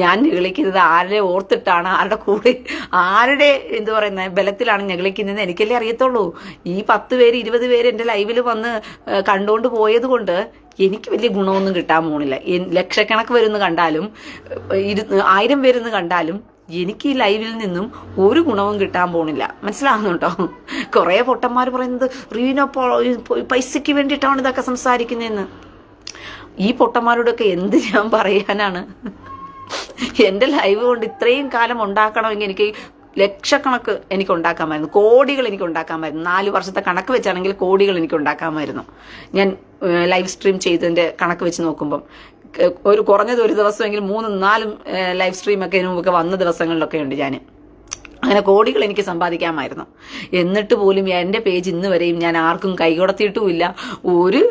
ഞാൻ ഞെളിക്കുന്നത് ആരുടെ ഓർത്തിട്ടാണ് ആരുടെ കൂടെ ആരുടെ എന്ത് പറയുന്നത് ബലത്തിലാണ് ഞെളിക്കുന്നത് എനിക്കല്ലേ അറിയത്തുള്ളൂ. ഈ പത്ത് പേര് ഇരുപത് പേര് എന്റെ ലൈവിൽ വന്ന് കണ്ടുകൊണ്ട് പോയത് കൊണ്ട് എനിക്ക് വലിയ ഗുണമൊന്നും കിട്ടാൻ പോണില്ല. ലക്ഷക്കണക്ക് വരുന്ന കണ്ടാലും ഇരു ആയിരം പേരെന്ന് കണ്ടാലും എനിക്ക് ഈ ലൈവിൽ നിന്നും ഒരു ഗുണവും കിട്ടാൻ പോണില്ല. മനസ്സിലാകുന്നുണ്ടോ കുറേ പൊട്ടന്മാർ പറയുന്നത് റീനോ പൈസയ്ക്ക് വേണ്ടിയിട്ടാണ് ഇതൊക്കെ സംസാരിക്കുന്നതെന്ന്. ഈ പൊട്ടന്മാരോടൊക്കെ എന്ത് ഞാൻ പറയാനാണ്? എന്റെ ലൈവ് കൊണ്ട് ഇത്രയും കാലം ഉണ്ടാക്കണമെങ്കിൽ എനിക്ക് ലക്ഷക്കണക്ക് എനിക്ക് ഉണ്ടാക്കാമായിരുന്നു. കോടികൾ എനിക്ക് ഉണ്ടാക്കാമായിരുന്നു. നാല് വർഷത്തെ കണക്ക് വെച്ചാണെങ്കിൽ കോടികൾ എനിക്ക് ഉണ്ടാക്കാമായിരുന്നു. ഞാൻ ലൈവ് സ്ട്രീം ചെയ്തതിന്റെ കണക്ക് വെച്ച് നോക്കുമ്പം ഒരു കുറഞ്ഞത് ഒരു ദിവസമെങ്കിലും മൂന്നും നാലും ലൈവ് സ്ട്രീമൊക്കെ ഇതിനു മുമ്പൊക്കെ വന്ന ദിവസങ്ങളിലൊക്കെ ഉണ്ട് ഞാൻ അങ്ങനെ കോടികൾ എനിക്ക് സമ്പാദിക്കാമായിരുന്നു. എന്നിട്ട് പോലും എന്റെ പേജ് ഇന്ന് വരെയും ഞാൻ ആർക്കും കൈകൊടത്തിയിട്ടുമില്ല. ഒരു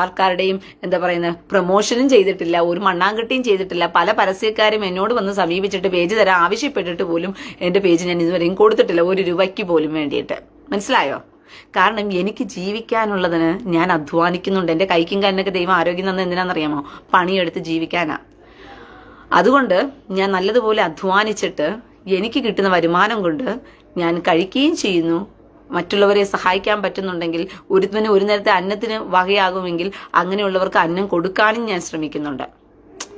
ആൾക്കാരുടെയും എന്താ പറയുന്നത് പ്രൊമോഷനും ചെയ്തിട്ടില്ല ഒരു മണ്ണാങ്കട്ടിയും ചെയ്തിട്ടില്ല. പല പരസ്യക്കാരും എന്നോട് വന്ന് സമീപിച്ചിട്ട് പേജ് തരാൻ ആവശ്യപ്പെട്ടിട്ട് പോലും എന്റെ പേജ് ഞാൻ ഇതുവരെയും കൊടുത്തിട്ടില്ല ഒരു രൂപയ്ക്ക് പോലും വേണ്ടിയിട്ട്. മനസ്സിലായോ? കാരണം എനിക്ക് ജീവിക്കാനുള്ളതിന് ഞാൻ അധ്വാനിക്കുന്നുണ്ട്. എന്റെ കൈക്കും കാലിനൊക്കെ ദൈവം ആരോഗ്യം തന്നെ എന്തിനാണെന്നറിയാമോ? പണിയെടുത്ത് ജീവിക്കാനാ. അതുകൊണ്ട് ഞാൻ നല്ലതുപോലെ അധ്വാനിച്ചിട്ട് എനിക്ക് കിട്ടുന്ന വരുമാനം കൊണ്ട് ഞാൻ കഴിക്കുകയും ചെയ്യുന്നു. മറ്റുള്ളവരെ സഹായിക്കാൻ പറ്റുന്നുണ്ടെങ്കിൽ ഒരുത്തന് ഒരു നേരത്തെ അന്നത്തിന് വകയാകുമെങ്കിൽ അങ്ങനെയുള്ളവർക്ക് അന്നം കൊടുക്കാനും ഞാൻ ശ്രമിക്കുന്നുണ്ട്.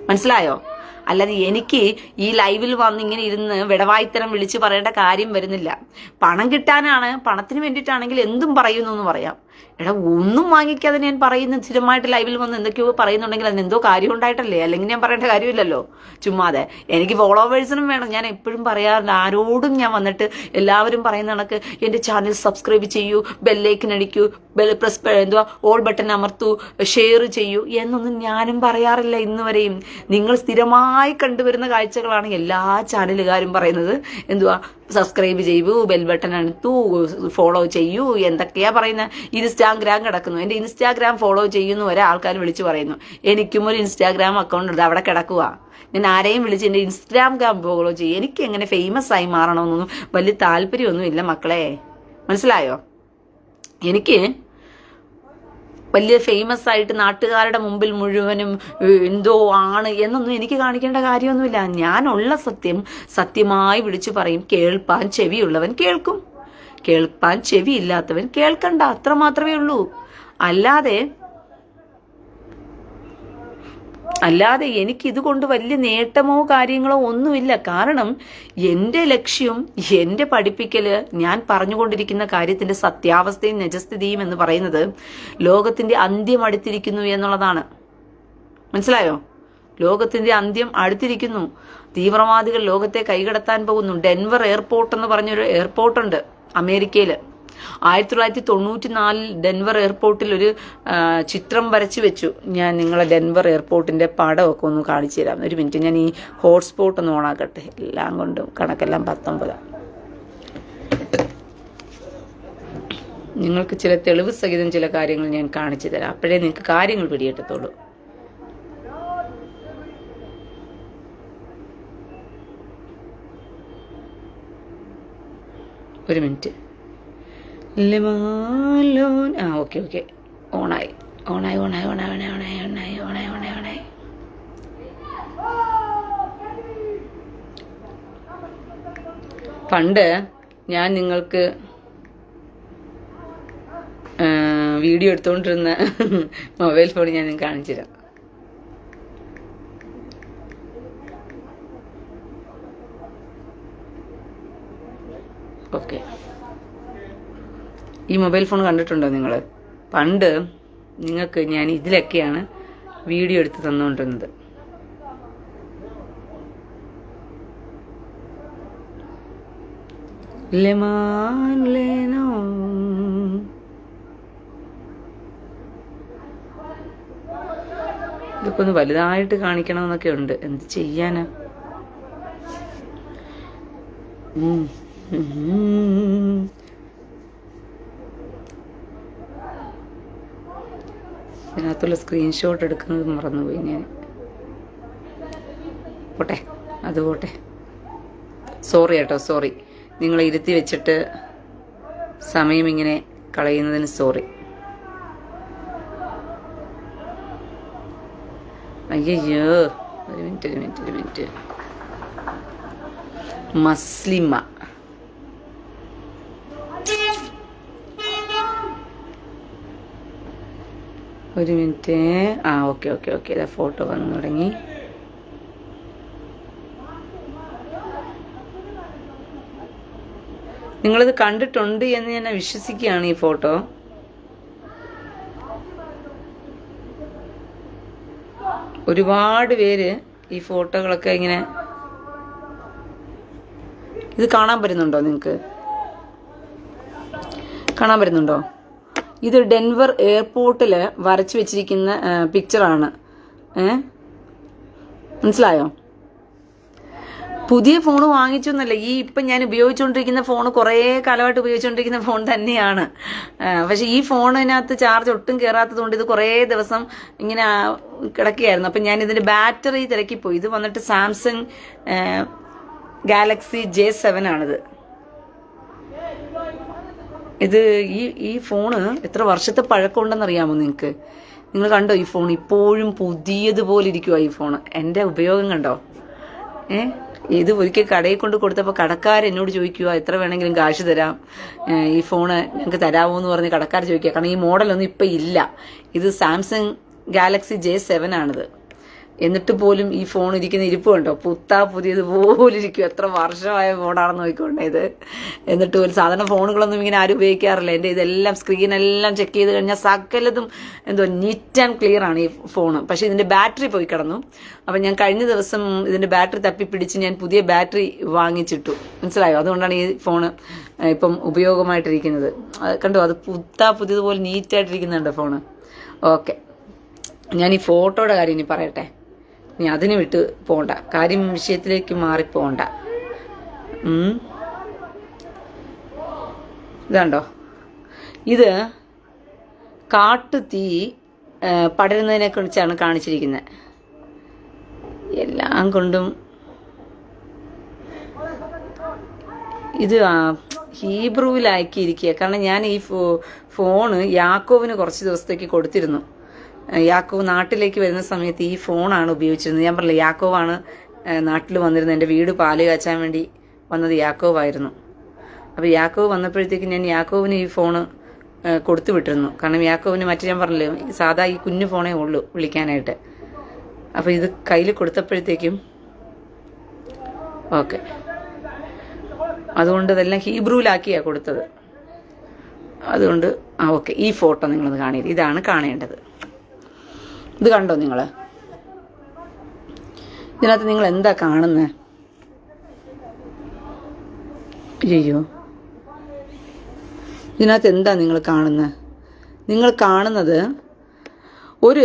മനസ്സിലായോ? അല്ലാതെ എനിക്ക് ഈ ലൈവിൽ വന്ന് ഇങ്ങനെ ഇരുന്ന് വിടവായിത്തരം വിളിച്ച് പറയേണ്ട കാര്യം വരുന്നില്ല. പണം കിട്ടാനാണ് പണത്തിന് വേണ്ടിയിട്ടാണെങ്കിൽ എന്തും പറയുന്നു എന്ന് പറയാം. എടാ ഒന്നും വാങ്ങിക്കാതെ ഞാൻ പറയുന്ന സ്ഥിരമായിട്ട് ലൈവിൽ വന്ന് എന്തൊക്കെയോ പറയുന്നുണ്ടെങ്കിൽ അതിന് എന്തോ കാര്യം ഉണ്ടായിട്ടല്ലേ? അല്ലെങ്കിൽ ഞാൻ പറയേണ്ട കാര്യമില്ലല്ലോ. ചുമ്മാതെ. എനിക്ക് ഫോളോവേഴ്സിനും വേണം. ഞാൻ എപ്പോഴും പറയാറില്ല ആരോടും ഞാൻ വന്നിട്ട് എല്ലാവരും പറയുന്ന കണക്ക് എന്റെ ചാനൽ സബ്സ്ക്രൈബ് ചെയ്യൂ ബെല്ലൈക്കൻ അടിക്കൂ ബെൽ പ്രസ് എന്തുവാ ഓൾ ബട്ടൺ അമർത്തു ഷെയർ ചെയ്യൂ എന്നൊന്നും ഞാനും പറയാറില്ല ഇന്ന് വരെയും. നിങ്ങൾ സ്ഥിരമായി കണ്ടുവരുന്ന കാഴ്ചകളാണ് എല്ലാ ചാനലുകാരും പറയുന്നത്. എന്തുവാ സബ്സ്ക്രൈബ് ചെയ്യൂ ബെൽ ബട്ടൺ അണുത്തു ഫോളോ ചെയ്യൂ എന്തൊക്കെയാ പറയുന്നത് ഇൻസ്റ്റാഗ്രാം കിടക്കുന്നു. എന്റെ ഇൻസ്റ്റാഗ്രാം ഫോളോ ചെയ്യുന്നു വരെ ആൾക്കാർ വിളിച്ചു പറയുന്നു. എനിക്കും ഒരു ഇൻസ്റ്റാഗ്രാം അക്കൗണ്ട് ഉണ്ട് അവിടെ കിടക്കുക ഞാൻ ആരെയും വിളിച്ച് എന്റെ ഇൻസ്റ്റാഗ്രാം ഫോളോ ചെയ്യും. എനിക്ക് എങ്ങനെ ഫേമസ് ആയി മാറണമെന്നൊന്നും വലിയ താല്പര്യമൊന്നുമില്ല മക്കളെ. മനസ്സിലായോ? എനിക്ക് വലിയ ഫേമസ് ആയിട്ട് നാട്ടുകാരുടെ മുമ്പിൽ മുഴുവനും എന്തോ ആണ് എന്നൊന്നും എനിക്ക് കാണിക്കേണ്ട കാര്യമൊന്നുമില്ല. ഞാനുള്ള സത്യം സത്യമായി വിളിച്ചു പറയും. കേൾപ്പാൻ ചെവിയുള്ളവൻ കേൾക്കും. കേൾപ്പാൻ ചെവിയില്ലാത്തവൻ കേൾക്കണ്ട. അത്ര മാത്രമേ ഉള്ളൂ. അല്ലാതെ അല്ലാതെ എനിക്ക് ഇതുകൊണ്ട് വലിയ നേട്ടമോ കാര്യങ്ങളോ ഒന്നുമില്ല. കാരണം എന്റെ ലക്ഷ്യം എന്റെ പഠിപ്പിക്കൽ ഞാൻ പറഞ്ഞുകൊണ്ടിരിക്കുന്ന കാര്യത്തിന്റെ സത്യാവസ്ഥയും നിജസ്ഥിതിയും എന്ന് പറയുന്നത് ലോകത്തിന്റെ അന്ത്യം അടുത്തിരിക്കുന്നു എന്നുള്ളതാണ്. മനസ്സിലായോ? ലോകത്തിന്റെ അന്ത്യം അടുത്തിരിക്കുന്നു. തീവ്രവാദികൾ ലോകത്തെ കൈകടത്താൻ പോകുന്നു. ഡെൻവർ എയർപോർട്ട് എന്ന് പറഞ്ഞൊരു എയർപോർട്ടുണ്ട് അമേരിക്കയിൽ ആയിരത്തി തൊള്ളായിരത്തി തൊണ്ണൂറ്റി നാലിൽ ഡെൻവർ എയർപോർട്ടിൽ ഒരു ചിത്രം വരച്ചു വെച്ചു. ഞാൻ നിങ്ങളെ ഡെൻവർ എയർപോർട്ടിന്റെ പടമൊക്കെ ഒന്ന് കാണിച്ചു തരാം. ഒരു മിനിറ്റ് ഞാൻ ഈ ഹോട്ട്സ്പോട്ട് ഒന്ന് ഓണാക്കട്ടെ എല്ലാം കൊണ്ടും കണക്കെല്ലാം പത്തൊമ്പതാണ് നിങ്ങൾക്ക് ചില തെളിവ് സഹിതം ചില കാര്യങ്ങൾ ഞാൻ കാണിച്ചു തരാം. അപ്പോഴേ നിങ്ങൾക്ക് കാര്യങ്ങൾ പിടിയെട്ടത്തുള്ളൂ ഒരു മിനിറ്റ്. ലെമാലോൻ ആ ഓക്കെ ഓക്കെ. ഓണായി. ഓണായി ഓണായി ഓണായി ഓണായി ഓണായി ഓണായി ഓണായി ഓണായി ഓണായി. പണ്ട് ഞാൻ നിങ്ങൾക്ക് വീഡിയോ എടുത്തുകൊണ്ടിരുന്ന മൊബൈൽ ഫോൺ ഞാൻ നിങ്ങൾക്ക് കാണിച്ചു തരാം. ഓക്കെ. ഈ മൊബൈൽ ഫോൺ കണ്ടിട്ടുണ്ടോ നിങ്ങൾ പണ്ട് നിങ്ങൾക്ക് ഞാൻ ഇതിലൊക്കെയാണ് വീഡിയോ എടുത്ത് തന്നുകൊണ്ടിരുന്നത്. ഇതൊക്കെ ഒന്ന് വലുതായിട്ട് കാണിക്കണമെന്നൊക്കെ ഉണ്ട്. എന്ത് ചെയ്യാനാ? ഇതിനകത്തുള്ള സ്ക്രീൻഷോട്ട് എടുക്കുന്നത് മറന്നുപോയി ഞാൻ. പോട്ടെ അത് പോട്ടെ. സോറി കേട്ടോ സോറി നിങ്ങളെ ഇരുത്തി വെച്ചിട്ട് സമയം ഇങ്ങനെ കളയുന്നതിന് സോറി അയ്യോ ഒരു മിനിറ്റ് ഒരു മിനിറ്റ് ഒരു മിനിറ്റ് മസ്ലിമ. ഒരു മിനിറ്റ്. ആ ഓക്കെ ഓക്കെ ഓക്കെ. ഇതാ ഫോട്ടോ വന്നു തുടങ്ങി. നിങ്ങളിത് കണ്ടിട്ടുണ്ട് എന്ന് ഞാൻ വിശ്വസിക്കുകയാണ് ഈ ഫോട്ടോ. ഒരുപാട് പേര് ഈ ഫോട്ടോകളൊക്കെ ഇങ്ങനെ ഇത് കാണാൻ പറ്റുന്നുണ്ടോ നിങ്ങൾക്ക്? കാണാൻ പറ്റുന്നുണ്ടോ? ഇത് ഡെൻവർ എയർപോർട്ടിൽ വരച്ചു വെച്ചിരിക്കുന്ന പിക്ചറാണ് മനസ്സിലായോ? പുതിയ ഫോൺ വാങ്ങിച്ചു എന്നല്ല ഈ ഇപ്പം ഞാൻ ഉപയോഗിച്ചുകൊണ്ടിരിക്കുന്ന ഫോൺ കുറേ കാലമായിട്ട് ഉപയോഗിച്ചുകൊണ്ടിരിക്കുന്ന ഫോൺ തന്നെയാണ്. പക്ഷെ ഈ ഫോണിനകത്ത് ചാർജ് ഒട്ടും കയറാത്തത് കൊണ്ട് ഇത് കുറേ ദിവസം ഇങ്ങനെ കിടക്കുകയായിരുന്നു. അപ്പം ഞാൻ ഇതിന്റെ ബാറ്ററി തിരക്കിപ്പോയി. ഇത് വന്നിട്ട് സാംസങ് ഗാലക്സി ജെ സെവൻ ആണിത്. ഇത് ഈ ഈ ഫോണ് എത്ര വർഷത്തെ പഴക്കമുണ്ടെന്ന് അറിയാമോ നിങ്ങൾക്ക് നിങ്ങൾ കണ്ടോ ഈ ഫോൺ? ഇപ്പോഴും പുതിയതുപോലെ ഇരിക്കുക ഈ ഫോൺ എന്റെ ഉപയോഗം കണ്ടോ? ഏ? ഇത് ഒരിക്കൽ കടയിൽ കൊണ്ട് കൊടുത്തപ്പോൾ കടക്കാർ എന്നോട് ചോദിക്കുക എത്ര വേണമെങ്കിലും കാശ് തരാം? ഈ ഫോണ് ഞങ്ങൾക്ക് തരാമോ എന്ന് പറഞ്ഞ് കടക്കാർ ചോദിക്കുക കാരണം ഈ മോഡലൊന്നും ഇപ്പം ഇല്ല. ഇത് സാംസങ് ഗാലക്സി ജെ സെവൻ ആണിത്. എന്നിട്ട് പോലും ഈ ഫോൺ ഇരിക്കുന്ന ഇരിപ്പ് കണ്ടോ? പുത്താ പുതിയത് പോലെ ഇരിക്കും. എത്ര വർഷമായ ഫോണാണെന്ന് നോക്കിക്കൊണ്ടേ ഇത്. എന്നിട്ട് പോലും സാധാരണ ഫോണുകളൊന്നും ഇങ്ങനെ ആരും ഉപയോഗിക്കാറില്ല. എന്റെ ഇതെല്ലാം സ്ക്രീനെല്ലാം ചെക്ക് ചെയ്ത് കഴിഞ്ഞാൽ സകലതും എന്തോ നീറ്റ് ആൻഡ് ക്ലിയർ ആണ് ഈ ഫോൺ പക്ഷേ ഇതിന്റെ ബാറ്ററി പോയി കിടന്നു. അപ്പം ഞാൻ കഴിഞ്ഞ ദിവസം ഇതിന്റെ ബാറ്ററി തപ്പി പിടിച്ച് ഞാൻ പുതിയ ബാറ്ററി വാങ്ങിച്ചിട്ടു. മനസ്സിലായോ? അതുകൊണ്ടാണ് ഈ ഫോണ് ഇപ്പം ഉപയോഗമായിട്ടിരിക്കുന്നത്. കണ്ടോ? അത് പുത്താ പുതിയതുപോലെ നീറ്റായിട്ടിരിക്കുന്നുണ്ട് ഫോണ് ഓക്കെ ഞാൻ ഈ ഫോട്ടോയുടെ കാര്യം ഇനി പറയട്ടെ. ഇനി അതിന് വിട്ട് പോണ്ട. കാര്യം വിഷയത്തിലേക്ക് മാറിപ്പോണ്ട. ഉം. ഇതാണ്ടോ? ഇത് കാട്ടുതീ പടരുന്നതിനെ കുറിച്ചാണ് കാണിച്ചിരിക്കുന്നത് എല്ലാം കൊണ്ടും ഇത് ഹീബ്രുവിലാക്കിയിരിക്കുക. കാരണം ഞാൻ ഈ ഫോണ് യാക്കോവിന് കുറച്ച് ദിവസത്തേക്ക് കൊടുത്തിരുന്നു. യാക്കോവ് നാട്ടിലേക്ക് വരുന്ന സമയത്ത് ഈ ഫോണാണ് ഉപയോഗിച്ചിരുന്നത്. ഞാൻ പറഞ്ഞില്ല യാക്കോവാണ് നാട്ടിൽ വന്നിരുന്നത്. എന്റെ വീട് പാൽ കാച്ചാൻ വേണ്ടി വന്നത് യാക്കോവായിരുന്നു അപ്പോൾ യാക്കോവ് വന്നപ്പോഴത്തേക്ക് ഞാൻ യാക്കോവിന് ഈ ഫോണ് കൊടുത്തു വിട്ടിരുന്നു. കാരണം യാക്കോവിന് മറ്റു ഞാൻ പറഞ്ഞില്ലേ സാധാ ഈ കുഞ്ഞു ഫോണേ ഉള്ളൂ വിളിക്കാനായിട്ട്. അപ്പോൾ ഇത് കയ്യിൽ കൊടുത്തപ്പോഴത്തേക്കും ഓക്കെ. അതുകൊണ്ട് ഇതെല്ലാം ഹീബ്രുവിലാക്കിയാണ് കൊടുത്തത്. അതുകൊണ്ട് ആ ഓക്കെ. ഈ ഫോട്ടോ നിങ്ങളത് കാണിയത് ഇതാണ് കാണേണ്ടത്. ഇത് കണ്ടോ നിങ്ങൾ ഇതിനകത്ത് നിങ്ങൾ എന്താ കാണുന്നത് അയ്യോ. ഇതിനകത്ത് എന്താ നിങ്ങൾ കാണുന്നത് നിങ്ങൾ കാണുന്നത് ഒരു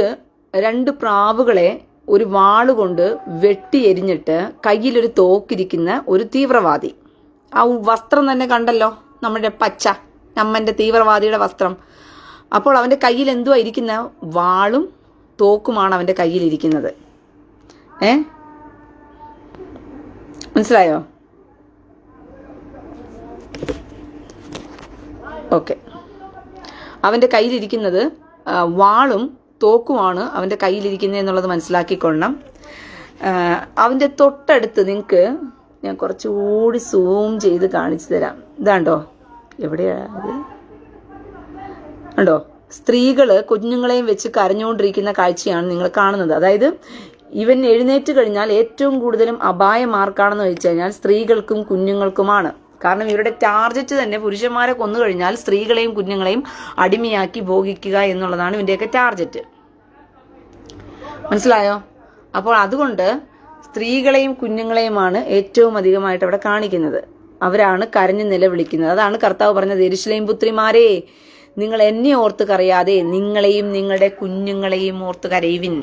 രണ്ട് പ്രാവുകളെ ഒരു വാളുകൊണ്ട് വെട്ടി എരിഞ്ഞിട്ട് കയ്യിലൊരു തോക്കിരിക്കുന്ന ഒരു തീവ്രവാദി. ആ വസ്ത്രം തന്നെ കണ്ടല്ലോ നമ്മുടെ പച്ച നമ്മന്റെ തീവ്രവാദിയുടെ വസ്ത്രം. അപ്പോൾ അവന്റെ കയ്യിൽ എന്തുവാ ഇരിക്കുന്ന? വാളും തോക്കുമാണ് അവന്റെ കയ്യിലിരിക്കുന്നത്. ഏ? മനസ്സിലായോ? ഓക്കെ. അവന്റെ കയ്യിലിരിക്കുന്നത് വാളും തോക്കുമാണ് അവന്റെ കയ്യിലിരിക്കുന്നത് എന്നുള്ളത് മനസ്സിലാക്കിക്കൊള്ളണം. അവന്റെ തൊട്ടടുത്ത് നിങ്ങൾക്ക് ഞാൻ കുറച്ചുകൂടി സൂം ചെയ്ത് കാണിച്ചു തരാം. ഇതാണ്ടോ? എവിടെയാണ് ഉണ്ടോ സ്ത്രീകൾ കുഞ്ഞുങ്ങളെയും വെച്ച് കരഞ്ഞുകൊണ്ടിരിക്കുന്ന കാഴ്ചയാണ് നിങ്ങൾ കാണുന്നത്. അതായത് ഇവൻ എഴുന്നേറ്റ് കഴിഞ്ഞാൽ ഏറ്റവും കൂടുതലും അപായം ആർക്കാണെന്ന് വെച്ച് കഴിഞ്ഞാൽ സ്ത്രീകൾക്കും കുഞ്ഞുങ്ങൾക്കുമാണ്. കാരണം ഇവരുടെ ടാർജറ്റ് തന്നെ പുരുഷന്മാരെ കൊന്നു കഴിഞ്ഞാൽ സ്ത്രീകളെയും കുഞ്ഞുങ്ങളെയും അടിമയാക്കി ഭോഗിക്കുക എന്നുള്ളതാണ് ഇവന്റെയൊക്കെ ടാർജറ്റ്. മനസ്സിലായോ? അപ്പോൾ അതുകൊണ്ട് സ്ത്രീകളെയും കുഞ്ഞുങ്ങളെയുമാണ് ഏറ്റവും അധികമായിട്ട് അവിടെ കാണിക്കുന്നത്. അവരാണ് കരഞ്ഞു നിലവിളിക്കുന്നത്. അതാണ് കർത്താവ് പറഞ്ഞത് എരിശിലെയും പുത്രിമാരെ നിങ്ങൾ എന്നെ ഓർത്ത് കരയാതെ നിങ്ങളെയും നിങ്ങളുടെ കുഞ്ഞുങ്ങളെയും ഓർത്ത് കരയുവിൻ.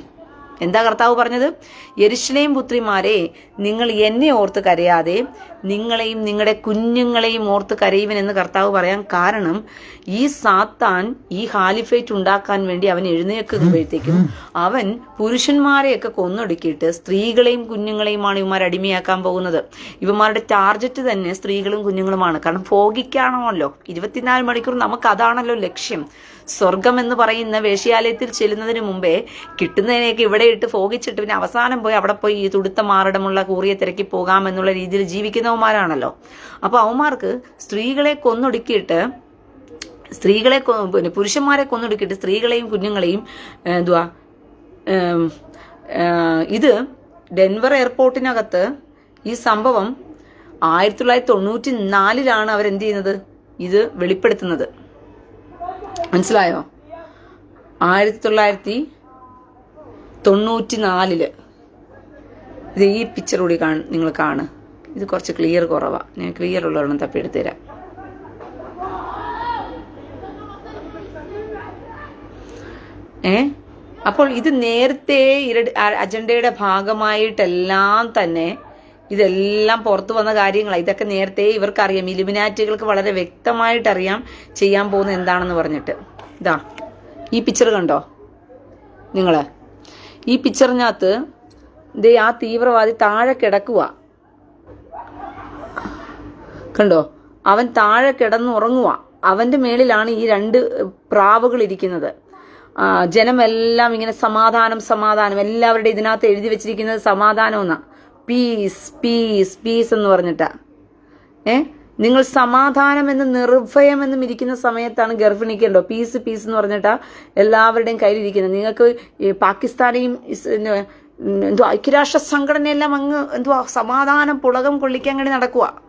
എന്താ കർത്താവ് പറഞ്ഞത്? യരിശ്ലേം പുത്രിമാരെ നിങ്ങൾ എന്നെ ഓർത്ത് കരയാതെ നിങ്ങളെയും നിങ്ങളുടെ കുഞ്ഞുങ്ങളെയും ഓർത്ത് കരയുവൻ എന്ന് കർത്താവ് പറയാൻ കാരണം ഈ സാത്താൻ ഈ ഹാലിഫേറ്റ് ഉണ്ടാക്കാൻ വേണ്ടി അവൻ എഴുന്നേൽക്കുമ്പോഴത്തേക്കും അവൻ പുരുഷന്മാരെയൊക്കെ കൊന്നൊടുക്കിയിട്ട് സ്ത്രീകളെയും കുഞ്ഞുങ്ങളെയുമാണ് ഇവന്മാർ അടിമയാക്കാൻ പോകുന്നത്. ഇവന്മാരുടെ ടാർജറ്റ് തന്നെ സ്ത്രീകളും കുഞ്ഞുങ്ങളുമാണ്. കാരണം ഭോഗിക്കാണമല്ലോ. ഇരുപത്തിനാല് മണിക്കൂർ നമുക്ക് അതാണല്ലോ ലക്ഷ്യം. സ്വർഗം എന്ന് പറയുന്ന വേശ്യാലയത്തിൽ ചെല്ലുന്നതിന് മുമ്പേ കിട്ടുന്നതിനെയൊക്കെ ഇവിടെ ഇട്ട് ഫോകിച്ചിട്ട് പിന്നെ അവസാനം പോയി അവിടെ പോയി ഈ തുടുത്ത മാറിടമുള്ള കൂറിയെ തിരക്കി പോകാമെന്നുള്ള രീതിയിൽ ജീവിക്കുന്നവന്മാരാണല്ലോ. അപ്പോൾ അവന്മാർക്ക് സ്ത്രീകളെ കൊന്നൊടുക്കിയിട്ട് സ്ത്രീകളെ പിന്നെ പുരുഷന്മാരെ കൊന്നൊടുക്കിയിട്ട് സ്ത്രീകളെയും കുഞ്ഞുങ്ങളെയും എന്തുവാ ഇത് ഡെൻവർ എയർപോർട്ടിനകത്ത് ഈ സംഭവം ആയിരത്തി തൊള്ളായിരത്തി തൊണ്ണൂറ്റി നാലിലാണ് അവരെന്ത് ചെയ്യുന്നത്? ഇത് വെളിപ്പെടുത്തുന്നത്. മനസ്സിലായോ? ആയിരത്തി തൊള്ളായിരത്തി തൊണ്ണൂറ്റി നാലിൽ ഇത് ഈ പിക്ചർ കൂടി കാണ നിങ്ങൾ കാണ് ഇത് കുറച്ച് ക്ലിയർ കുറവാണ് ഞാൻ ക്ലിയർ ഉള്ളവരണം തപ്പിയെടുത്ത് തരാം ഏ? അപ്പോൾ ഇത് നേരത്തെ അജണ്ടയുടെ ഭാഗമായിട്ടെല്ലാം തന്നെ ഇതെല്ലാം പുറത്തു വന്ന കാര്യങ്ങളാണ് ഇതൊക്കെ നേരത്തെ ഇവർക്കറിയാം. ഇലുമിനാറ്റുകൾക്ക് വളരെ വ്യക്തമായിട്ട് അറിയാം ചെയ്യാൻ പോകുന്ന എന്താണെന്ന് പറഞ്ഞിട്ട്. ഇതാ ഈ പിക്ചർ കണ്ടോ? നിങ്ങൾ ഈ പിക്ചറിനകത്ത് ദേ ആ തീവ്രവാദി താഴെ കിടക്കുക കണ്ടോ? അവൻ താഴെ കിടന്നുറങ്ങുക അവന്റെ മേളിലാണ് ഈ രണ്ട് പ്രാവുകൾ ഇരിക്കുന്നത്. ജനമെല്ലാം ഇങ്ങനെ സമാധാനം സമാധാനം. എല്ലാവരുടെ ഇതിനകത്ത് എഴുതി വെച്ചിരിക്കുന്നത് സമാധാനം എന്നാ പീസ് പീസ് പീസ് എന്ന് പറഞ്ഞിട്ടാ. ഏ? നിങ്ങൾ സമാധാനം എന്ന് നിർഭയം എന്നും ഇരിക്കുന്ന സമയത്താണ് ഗർഭിണിക്കുണ്ടോ? പീസ് പീസ് എന്ന് പറഞ്ഞിട്ടാ എല്ലാവരുടെയും കയ്യിലിരിക്കുന്നത്. നിങ്ങൾക്ക് പാകിസ്ഥാനെയും എന്തോ ഐക്യരാഷ്ട്ര സംഘടനയെല്ലാം അങ്ങ് എന്തുവാ സമാധാനം പുളകം കൊള്ളിക്കാൻ വേണ്ടി നടക്കുക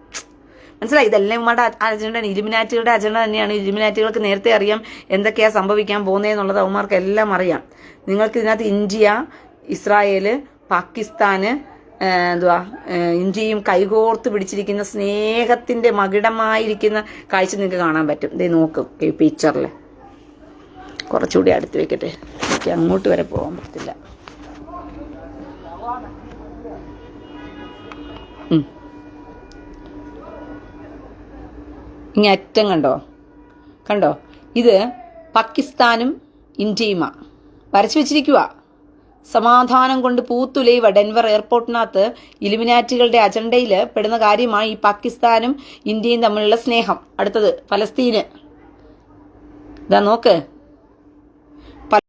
മനസ്സിലായി? ഇതെല്ലാം ഇവരുടെ അജണ്ട ഇലുമിനാറ്റുകളുടെ അജണ്ട തന്നെയാണ്. ഇലുമിനാറ്റുകൾക്ക് നേരത്തെ അറിയാം എന്തൊക്കെയാ സംഭവിക്കാൻ പോകുന്നതെന്നുള്ളത് അവന്മാർക്ക് എല്ലാം അറിയാം. നിങ്ങൾക്ക് ഇതിനകത്ത് ഇന്ത്യ ഇസ്രായേൽ പാകിസ്ഥാന് എന്തുവാ? ഇഞ്ചിയും കൈകോർത്ത് പിടിച്ചിരിക്കുന്ന സ്നേഹത്തിന്റെ മകിടമായിരിക്കുന്ന കാഴ്ച നിങ്ങൾക്ക് കാണാൻ പറ്റും. ദേ നോക്കും ഈ പിക്ചറിൽ കുറച്ചുകൂടി അടുത്ത് വെക്കട്ടെ. എനിക്ക് അങ്ങോട്ട് വരെ പോകാൻ പറ്റില്ല ഇനി അറ്റം കണ്ടോ? കണ്ടോ? ഇത് പാകിസ്ഥാനും ഇന്ത്യയുമാ. വരച്ചു വെച്ചിരിക്കുക സമാധാനം കൊണ്ട് പൂത്തുലയുവ ഡെൻവർ എയർപോർട്ടിനകത്ത് ഇലുമിനാറ്റുകളുടെ അജണ്ടയിൽ പെടുന്ന കാര്യമാണ് ഈ പാകിസ്ഥാനും ഇന്ത്യയും തമ്മിലുള്ള സ്നേഹം. അടുത്തത് ഫലസ്തീന്. ഇതാ നോക്ക്.